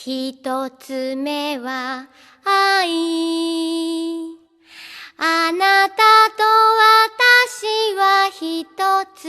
一つ目は愛。あなたと私は一つ。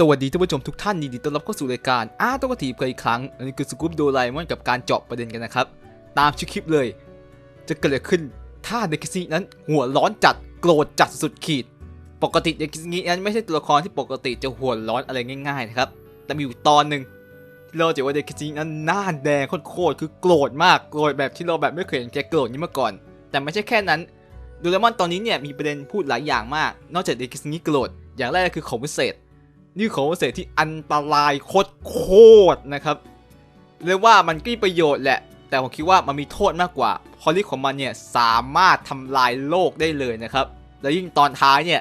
สวัสดีท่านผู้ชมทุกท่านยินดีต้อนรับเข้าสู่รายการอาร์ตกทีเพื่ออีกครั้งอันนี้คือสกู๊ปโดไลมอนกับการเจาะประเด็นกันนะครับ ตามชื่อคลิปเลย จะเกิดอะไรขึ้นถ้าเด็กคิซินั้นหัวร้อนจัดโกรธจัดสุดขีด ปกติเด็กคิซินั้นไม่ใช่ตัวละครที่ปกติจะหัวร้อนอะไรง่ายๆนะครับ แต่มีอยู่ตอนหนึ่งที่เราจะว่าเด็กคิซินั้นหน้าแดงโคตรคือโกรธมากโกรธแบบที่เราแบบไม่เคยเห็นแกโกรธนี้มาก่อน แต่ไม่ใช่แค่นั้นโดเรมอนตอนนี้เนี่ยมีประเด็นพูดหลายอย่างมาก นอกจากเด็กคิซิโกรธอย่างแรกคือของพิเศษ นี่ของเศษที่อันตรายโคตรโคตรนะครับเรียกว่ามันก็มีประโยชน์แหละ แต่ผมคิดว่ามันมีโทษมากกว่าพราะฤทธิ์ของมันเนี่ยสามารถทำลายโลกได้เลยนะครับ แล้วยิ่งตอนท้ายเนี่ย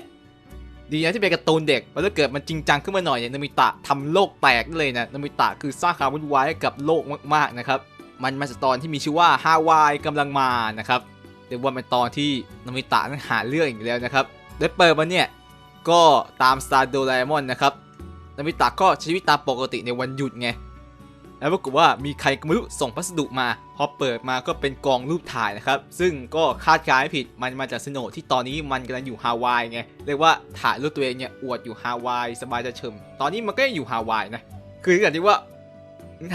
ดีนะที่เป็นการ์ตูนเด็กเพราะถ้าเกิดมันจริงจังขึ้นมาหน่อยเนี่ยนามิตะทำโลกแตกได้เลยนะนามิตะคือสร้างความวุ่นวายให้กับโลกมากๆนะครับมันมาจากตอนที่มีชื่อว่าฮาวายกำลังมานะครับเรียกว่าเป็นตอนที่นามิตะนั้นหาเรื่องอีกแล้วนะครับได้เปิดมาเนี่ย ก็ตามสตาร์โดราเอมอนนะครับนามิตะก็ใช้ชีวิตตามปกติในวันหยุดไง แล้วปรากฏว่ามีใครก็ไม่รู้ส่งพัสดุมา พอเปิดมาก็เป็นกองรูปถ่ายนะครับ ซึ่งก็คาดการณ์ไม่ผิด มันมาจากสโนที่ตอนนี้มันกำลังอยู่ฮาวายไง เรียกว่าถ่ายรูปตัวเองเนี่ยอวดอยู่ฮาวายสบายจะเฉิมตอนนี้มันก็ยังอยู่ฮาวายนะ คืออย่างที่ว่า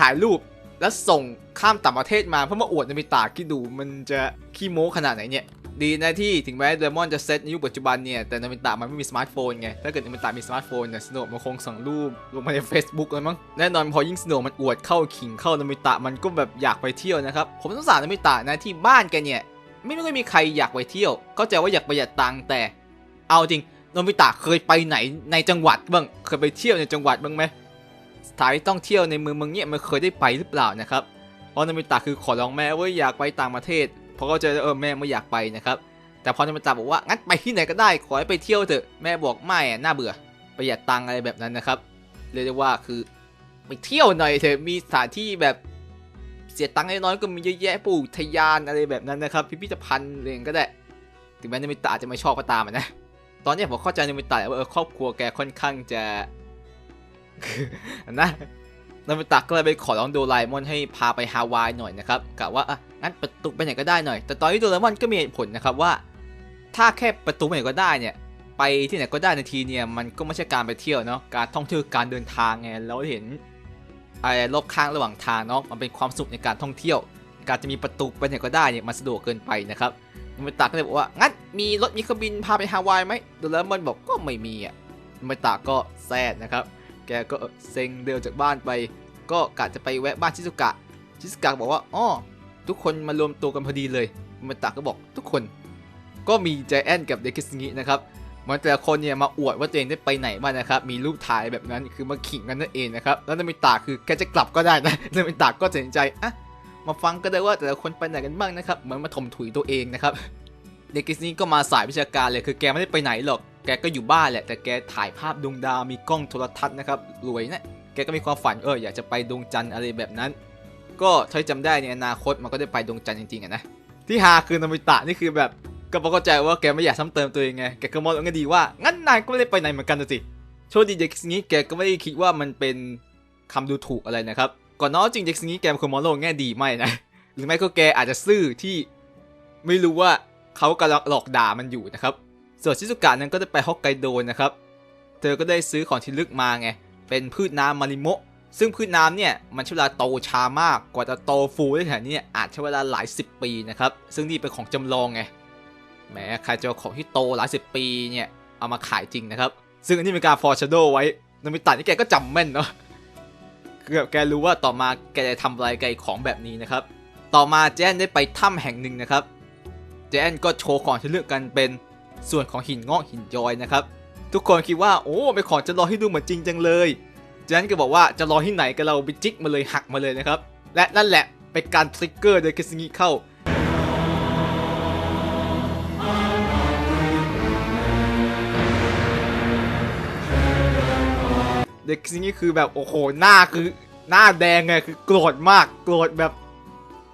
ถ่ายรูปแล้วส่งข้ามต่างประเทศมาเพื่อมาอวดนามิตะคิดดูมันจะขี้โม้ขนาดไหนเนี่ย ดีนะที่ถึงแม้เดมอนจะเซตในยุคปัจจุบันเนี่ย แต่นามิตะมันไม่มีสมาร์ทโฟนไง ถ้าเกิดนามิตะมีสมาร์ทโฟนเนี่ยสโนว์มันคงส่งรูปลงมาใน Facebook เลยมั้ง แน่นอนพอยิ่งสโนว์มันอวดเข้าขิงเข้านามิตะมันก็แบบอยากไปเที่ยวนะครับ ผมสงสารนามิตะนะที่บ้านแกเนี่ยไม่ไม่ค่อยมีใครอยากไปเที่ยว เข้าใจว่าอยากประหยัดตังค์แต่ เอาจริงโนมิตะเคยไปไหนในจังหวัดบ้าง เคยไปเที่ยวในจังหวัดบ้างไหมสถานที่ท่องเที่ยวในเมืองเมืองเนี่ยมันเคยได้ไปหรือเปล่านะครับ เพราะนามิตะคือขอร้องแม่ว่าอยากไปต่างประเทศ เพราะเขาใจเออแม่ไม่อยากไปนะครับ แต่พอนามิตะบอกว่างั้นไปที่ไหนก็ได้ขอให้ไปเที่ยวเถอะแม่บอกไม่อะน่าเบื่อประหยัดตังอะไรแบบนั้นนะครับเรียกได้ว่าคือไปเที่ยวหน่อยเถอะมีสถานที่แบบเสียตังค์น้อยๆก็มีเยอะแยะปลูกทะยานอะไรแบบนั้นนะครับ พิพิธภัณฑ์อะไรก็ได้ถึงแม้นมิตะอาจจะไม่ชอบก็ตามนะตอนนี้ผมเข้าใจนมิตะว่าเออครอบครัวแกค่อนข้างจะนะ นามิตะก็เลยไปขอร้องโดราเอมอนให้พาไปฮาวายหน่อยนะครับกะว่าอะงั้นประตูไปไหนก็ได้หน่อย แต่ตอนนี้โดราเอมอนก็มีเหตุผลนะครับว่า ถ้าแค่ประตูไปไหนก็ได้เนี่ยไปที่ไหนก็ได้ในทีเนี่ยมันก็ไม่ใช่การไปเที่ยวเนาะการท่องเที่ยวการเดินทางไงเราเห็นอะไรรอบข้างระหว่างทางเนาะมันเป็นความสุขในการท่องเที่ยว การจะมีประตูไปไหนก็ได้เนี่ยมันสะดวกเกินไปนะครับนามิตะก็เลยบอกว่างั้นมีรถมีเครื่องบินพาไปฮาวายไหมโดราเอมอนบอกก็ไม่มีอะนามิตะก็แซดนะครับ แกก็เซ็งเดินจากบ้านไป ก็กะจะไปแวะบ้านชิซุกะ ชิซุกะบอกว่าอ๋อทุกคนมารวมตัวกันพอดีเลยนามิตะก็บอกทุกคน ก็มีใจแอนกับเดคิสงินะครับเหมือนแต่ละคนเนี่ยมาอวดว่าตัวเองได้ไปไหนมานะครับ มีรูปถ่ายแบบนั้นคือมาขิงกันนั่นเองนะครับ แล้วนามิตะคือแกจะกลับก็ได้นะนามิตะก็ตัดสินใจอะมาฟังก็ได้ว่าแต่ละคนไปไหนกันบ้างนะครับ เหมือนมาถมถุยตัวเองนะครับ เดคิสงิก็มาสายวิชาการเลยคือแกไม่ได้ไปไหนหรอก แกก็อยู่บ้านแหละ แต่แกถ่ายภาพดวงดาวมีกล้องโทรทัศน์นะครับรวยนะแกก็มีความฝันเอออยากจะไปดวงจันทร์อะไรแบบนั้น ก็ถ้าจำได้ในอนาคตมันก็ได้ไปดวงจันทร์จริงๆอะนะที่ฮาคือนามิตะนี่คือแบบก็พอเข้าใจว่าแกไม่อยากซ้ำเติมตัวเองไงแกก็มองว่าดีว่างั้นนายก็ไม่ได้ไปไหนเหมือนกันสิโชคดีเด็กนี้แกก็ไม่ได้คิดว่ามันเป็นคำดูถูกอะไรนะครับก่อนน้อจริงเด็กนี้แกเป็นคนมองโลกแง่ดีไม่นะหรือไม่ก็แกอาจจะซื่อที่ไม่รู้ว่าเขากำลังหลอกด่ามันอยู่นะครับ ส่วนชิซุกะนั้นก็ได้ไปฮอกไกโดนะครับ เธอก็ได้ซื้อของที่ลึกมาไง เป็นพืชน้ำมาริโมะ ซึ่งพืชน้ำเนี่ยมันใช้เวลาโตช้ามาก กว่าจะโตฟูได้ขนาดนี้เนี่ยอาจใช้เวลาหลายสิบปีนะครับ ซึ่งนี่เป็นของจำลองไง แหมใครจะเอาของที่โตหลายสิบปีเนี่ยเอามาขายจริงนะครับ ซึ่งอันนี้เป็นการฟอร์ชโดไว้นมิตะนี่แกก็จำแม่นเนาะคือแบบแกรู้ว่าต่อมาแกจะทำอะไรกับไอ้ของแบบนี้นะครับ ต่อมาเจนได้ไปถ้ำแห่งหนึ่งนะครับเจนก็โชว์ของที่เลือกกันเป็น ส่วนของหินงอกหินย้อยนะครับ ทุกคนคิดว่าโอ้เป็นของจะรอให้ดูเหมือนจริงจังเลยเจนก็บอกว่าจะรอที่ไหนกันเราไปจิกมาเลยหักมาเลยนะครับ และนั่นแหละเป็นการทริกเกอร์โดยคิสงิเข้าเด็กสิ่งนี้คือแบบโอ้โหหน้าคือหน้าแดงไงคือโกรธมากโกรธแบบ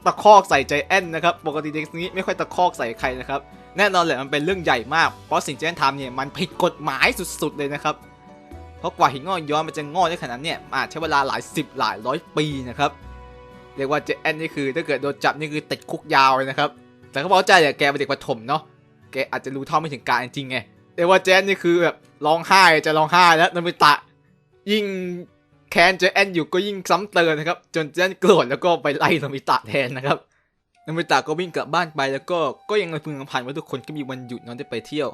ตะคอกใส่ใจแอนนะครับ ปกติเด็กซิงนี้ไม่ค่อยตะคอกใส่ใครนะครับ แน่นอนแหละมันเป็นเรื่องใหญ่มาก เพราะสิ่งที่แอนทำเนี่ยมันผิดกฎหมายสุดๆเลยนะครับ เพราะกว่าหินงอกย้อนมันจะงอกได้ขนาดนั้นเนี่ยอาจใช้เวลาหลายสิบหลายร้อยปีนะครับ เรียกว่าเจแอนนี่คือถ้าเกิดโดนจับนี่คือติดคุกยาวเลยนะครับ แต่เขาบอกใจเนี่ยแกเป็นเด็กประถมเนาะ แกอาจจะรู้เท่าไม่ถึงการจริงไง เรียกว่าเจนนี่คือแบบร้องไห้จะร้องไห้แล้วนมิตะ ยิ่งแค้นเจแอนอยู่ก็ยิ่งซ้ำเติมนะครับ จนเจนโกรธแล้วก็ไปไล่นมิตะแทนนะครับ นมิตะก็วิ่งกลับบ้านไปแล้วก็ก็ยังพึงลำพันว่าทุกคนก็มีวันหยุดนอนได้ไปเที่ยว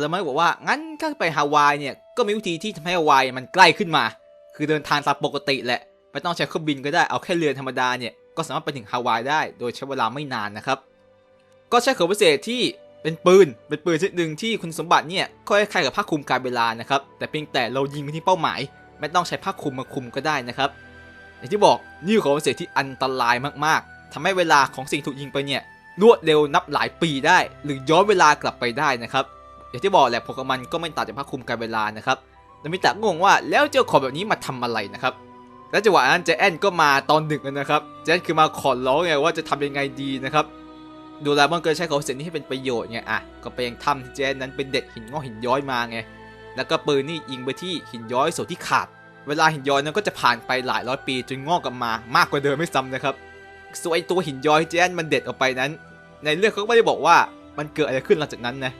แล้วมันก็บอกว่างั้นถ้าไปฮาวายเนี่ยก็มีวิธีที่ทำให้ฮาวายมันใกล้ขึ้นมา คือเดินทางตามปกติแหละไม่ต้องใช้เครื่องบินก็ได้เอาแค่เรือธรรมดาเนี่ยก็สามารถไปถึงฮาวายได้ โดยใช้เวลาไม่นานนะครับ ก็ใช้ของพิเศษที่เป็นปืนเป็นปืนชนิดหนึ่งที่คุณสมบัติเนี่ยก็คล้ายๆกับผ้าคลุมการเวลานะครับ แต่เพียงแต่เรายิงไปที่เป้าหมาย ไม่ต้องใช้ผ้าคลุมมาคลุมก็ได้นะครับ อย่างที่บอกนี่คือของพิเศษที่อันตรายมาก ทำให้เวลาของสิ่งถูกยิงไปเนี่ยรวดเร็วนับหลายปีได้ หรือย้อนเวลากลับไปได้นะครับอย่างที่บอกแหละโปเกมอนก็ไม่ต่างจากผ้าคลุมการเวลานะครับนามิตะงงว่าแล้วเจ้าของแบบนี้มาทำอะไรนะครับและจังหวะนั้นเจแอนก็มาตอนดึกนะครับเจแอนคือมาขอร้องไงว่าจะทำยังไงดีนะครับดูแลมันก็ใช้ของเสร็จนี้ให้เป็นประโยชน์ไงอะก็ไปยังทำที่เจนนั้นเป็นเด็ดหินงอกหินย้อยมาไงแล้วก็ปืนนี่ยิงไปที่หินย้อยส่วนที่ขาด เวลาหินย้อยนั้นก็จะผ่านไปหลายร้อยปีจนงอกกลับมามากกว่าเดิมไม่ซ้ำนะครับ ส่วนไอตัวหินย้อยที่เจนมันเด็ดออกไปนั้น ในเรื่องเขาก็ไม่ได้บอกว่ามันเกิดอะไรขึ้นหลังจากนั้นนะ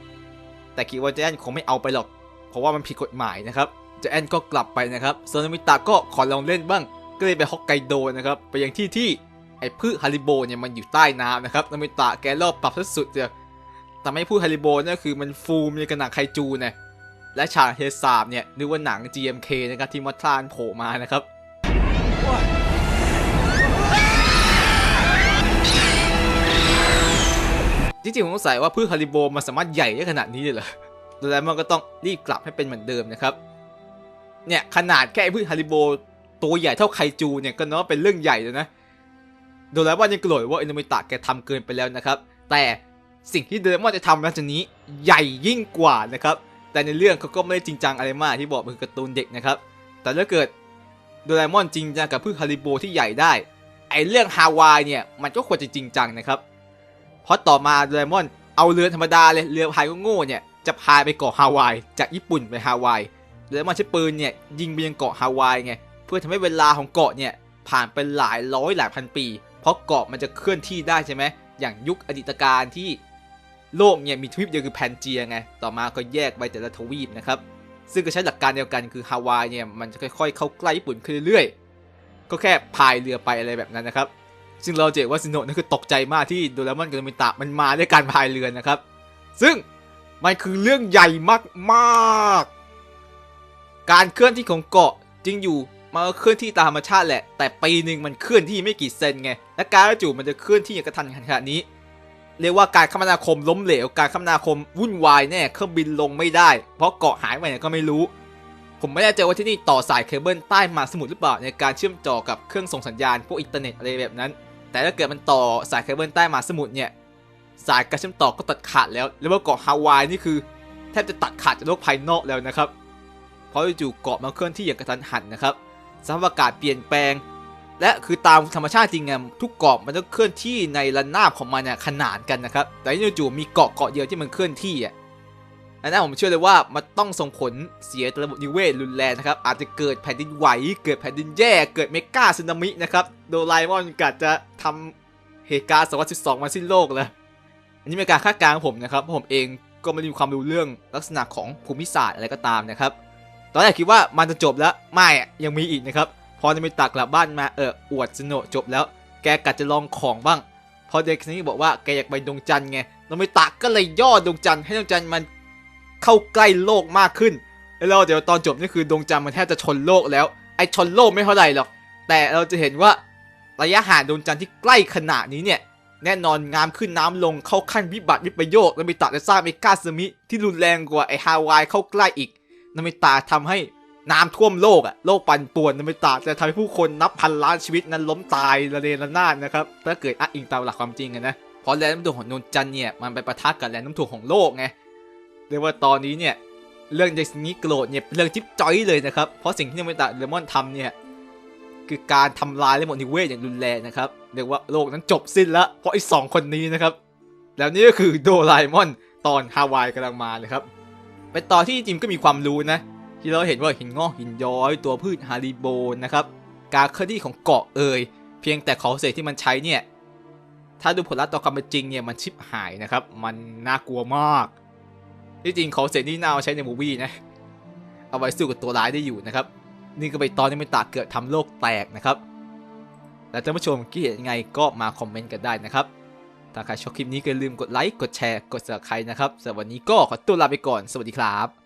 แต่คิดว่าเจนคงไม่เอาไปหรอก เพราะว่ามันผิดกฎหมายนะครับเจนก็กลับไปนะครับโซนามิตะก็ขอลองเล่นบ้าง ก็เลยไปฮอกไกโดนะครับไปยังที่ที่ไอ้พืชฮาริโบเนี่ยมันอยู่ใต้น้ำนะครับนามิตะแกรอบปรับสุดๆเลยแต่ไม่พืชฮาริโบเนี่ยคือมันฟูมในกระหนังไคจูนี่ยและฉากเฮสาบเนี่ยนึกว่าหนัง GMK นะครับที่มัทลานโผล่มานะครับ จริงๆผมสงสัยว่าพืชฮาริโบมันสามารถใหญ่ได้ขนาดนี้เลยเหรอโดยแล้วมันก็ต้องรีบกลับให้เป็นเหมือนเดิมนะครับ เนี่ยขนาดแค่พืชฮาริโบตัวใหญ่เท่าไคจูเนี่ยก็เนาะเป็นเรื่องใหญ่เลยนะโดยแล้วว่ายังโกรธว่าอินโนมิตะแกทำเกินไปแล้วนะครับ แต่สิ่งที่เดมอนจะทำหลังจากนี้ใหญ่ยิ่งกว่านะครับ แต่ในเรื่องเขาก็ไม่ได้จริงจังอะไรมากที่บอกมันคือการ์ตูนเด็กนะครับ แต่ถ้าเกิดโดราเอมอนจริงจังกับพืชฮาริโบที่ใหญ่ได้ไอเรื่องฮาวายเนี่ยมันก็ควรจะจริงจังนะครับ เพราะต่อมาโดเอมอนเอาเรือธรรมดาเลยเรือพายก็โง่เนี่ยจะพายไปเกาะฮาวายจากญี่ปุ่นไปฮาวายโดเอมอนใช้ปืนเนี่ยยิงไปยังเกาะฮาวายไงเพื่อทำให้เวลาของเกาะเนี่ยผ่านไปหลายร้อยหลายพันปี เพราะเกาะมันจะเคลื่อนที่ได้ใช่ไหมอย่างยุคอดีตการที่โลกเนี่ยมีทวีปเดียวคือแพนเจียไง ต่อมาก็แยกไปแต่ละทวีปนะครับ ซึ่งก็ใช้หลักการเดียวกันคือฮาวายเนี่ยมันจะค่อยๆ เข้าใกล้ญี่ปุ่นขึ้นเรื่อยๆ ก็แค่พายเรือไปอะไรแบบนั้นนะครับ ซึ่งเราเจว่าซิโนะนั่นคือตกใจมากที่โดเรมอนกับโนมิตะมันมาด้วยการพายเรือนะครับ ซึ่งมันคือเรื่องใหญ่มากๆ การเคลื่อนที่ของเกาะจริงอยู่มันเคลื่อนที่ตามธรรมชาติแหละ แต่ปีหนึ่งมันเคลื่อนที่ไม่กี่เซนไง และการจู่มันจะเคลื่อนที่อย่างกระทันหันขนาดนี้ เรียกว่าการคมนาคมล้มเหลว การคมนาคมวุ่นวายแน่ เครื่องบินลงไม่ได้ เพราะเกาะหายไปไหนก็ไม่รู้ ผมไม่แน่ใจว่าที่นี่ต่อสายเคเบิลใต้มาสมุทรหรือเปล่าในการเชื่อมต่อกับเครื่องส่งสัญญาณพวกอินเทอร์เน็ตอะไรแบบนั้น แต่ถ้าเกิดมันต่อสายเคเบิลใต้มหาสมุทรเนี่ย สายการเชื่อมต่อก็ตัดขาดแล้ว แล้วว่าเกาะฮาวายนี่คือแทบจะตัดขาดจากโลกภายนอกแล้วนะครับ เพราะจู่เกาะมันเคลื่อนที่อย่างกระทันหันนะครับสภาพอากาศเปลี่ยนแปลง และคือตามธรรมชาติจริงไงทุกเกาะมันต้องเคลื่อนที่ในระนาบของมันเนี่ยขนานกันนะครับ แต่จู่ๆมีเกาะเกาะเดียวที่มันเคลื่อนที่อะ อันนั้นผมเชื่อเลยว่ามันต้องส่งผลเสียต่อระบบนิเวศรุนแรงนะครับ อาจจะเกิดแผ่นดินไหว เกิดแผ่นดินแย่เกิดเมกาสึนามินะครับโดราเอมอนกัดจะทำเหตุการณ์2012มาสิ้นโลกแล้วอันนี้เป็นการคาดการณ์ของผมนะครับเพราะผมเองก็ไม่ได้มีความรู้เรื่องลักษณะของภูมิศาสตร์อะไรก็ตามนะครับตอนแรกคิดว่ามันจะจบแล้วไม่ยังมีอีกนะครับพอจะไปตักกลับบ้านมาเอออวดสโนจบแล้ว แกกัดจะลองของบ้าง พอเด็กคนนี้บอกว่าแกอยากไปดวงจันทร์ไงโนมิตะก็เลยย่อดวงจันทร์ให้ดวงจันทร์มัน เข้าใกล้โลกมากขึ้น แล้วเดี๋ยวตอนจบนี่คือดวงจันทร์มันแทบจะชนโลกแล้ว ไอ้ชนโลกไม่เท่าไหร่หรอก แต่เราจะเห็นว่าระยะห่างดวงจันทร์ที่ใกล้ขนาดนี้เนี่ย แน่นอนงามขึ้นน้ำลงเข้าขั้นวิบัติวิปโยคนามิตะจะสร้างเมกาสึมิที่รุนแรงกว่าไอฮาวายเข้าใกล้อีกนามิตะทำให้น้ำท่วมโลกอะโลกปั่นป่วนนามิตะจะทำให้ผู้คนนับพันล้านชีวิตนั้นล้มตายระเนระนาดนะครับถ้าเกิดอ้างอิงตามหลักความจริงนะเพราะแรงน้ำถ่วงของนนจันทร์เนี่ยมันไปปะทะกับแรงน้ำถ่วงของโลกไง เรียกว่าตอนนี้เนี่ยเรื่องเด็กนี้โกรธเนี่ยเป็นเรื่องจิ๊บจ้อยเลยนะครับ เพราะสิ่งที่นามิตะเดมอนทำเนี่ยคือการทำลายระบบนิเวศอย่างรุนแรงนะครับเรียกว่าโลกนั้นจบสิ้นล้วเพราะไอ้สองคนนี้นะครับ แล้วนี่ก็คือโดราเอมอนตอนฮาวายกำลังมาเลยครับไปต่อที่จิมก็มีความรู้นะ ที่เราเห็นว่าหินงอกหินย้อยตัวพืชฮาริโบนนะครับการเคลื่อนที่ของเกาะเอยเพียงแต่ของเศษที่มันใช้เนี่ยถ้าดูผลลัพธ์ต่อความเป็นจริงเนี่ยมันชิบหายนะครับ มันน่ากลัวมาก ที่จริงของเศษนี่น่าเอาใช้ในมูวี่นะ เอาไว้สู้กับตัวร้ายได้อยู่นะครับ นี่ก็ไปตอนที่ไม่ตาเกิดทำโลกแตกนะครับ แล้วท่านผู้ชมคิดเห็นยังไงก็มาคอมเมนต์กันได้นะครับ ถ้าใครชอบคลิปนี้ก็อย่าลืมกดไลค์ กดแชร์ กด subscribe นะครับสำหรับวันนี้ก็ขอตัวลาไปก่อน สวัสดีครับ